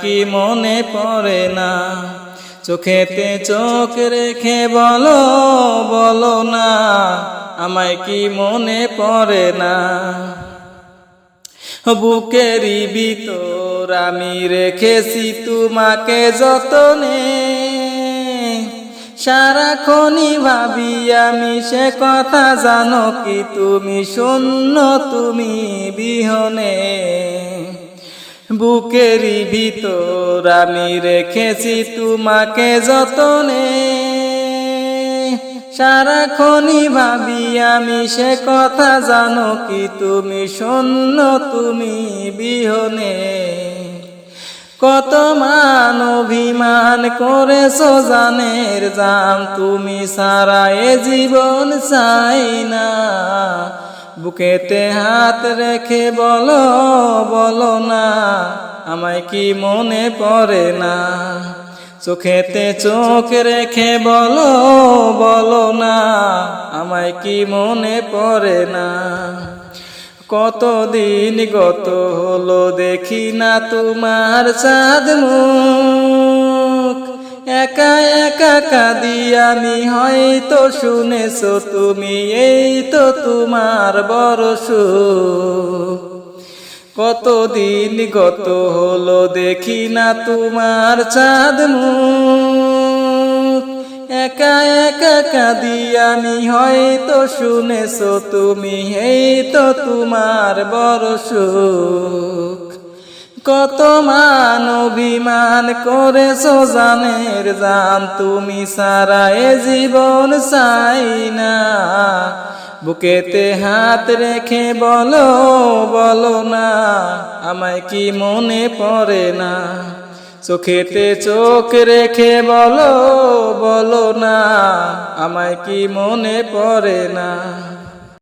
কি মনে পড়ে না? চোখেতে চোখ রেখে বলো বলো না, আমায় কি মনে পড়ে না? বুকেরই ভিতর আমি রেখেছি তোমাকে যতনে। সারাক্ষণই ভাবি আমি সে কথা জানো কি তুমি শূন্য, তুমি বিহনে। বুকেরই ভিতর আমি রেখেছি তোমাকে যতনে। সারাক্ষণই ভাবি আমি সে কথা জানো কি তুমি শূন্য, তুমি বিহনে। কত মান অভিমান করেছ জানের জান, তুমি সারা এ জীবন চাই না। বুকেতে হাত রেখে বলো বলো না, আমায় কি মনে পড়ে না? চোখেতে চোখ রেখে বলো বলো না, আমায় কি মনে পড়ে না? কতদিন গত হলো দেখি না তোমার চাঁদ মুখ একা একা কাঁদি আমি, হয়তো শুনেছো তুমি, এই তো তোমার বড় কতদিন গত হলো দেখি না তোমার চাঁদ একা একা কাঁদি আমি, হয়তো শুনেছো তুমি, এই তো তোমার বড় সুখ কত মান অভিমান করেছ জানের জান, তুমি সারা এ জীবন চাই না। বুকেতে হাত রেখে বলো বলো না, আমায় কি মনে পড়ে না? চোখেতে চোখ রেখে বলো বলো না, আমায় কি মনে পড়ে না?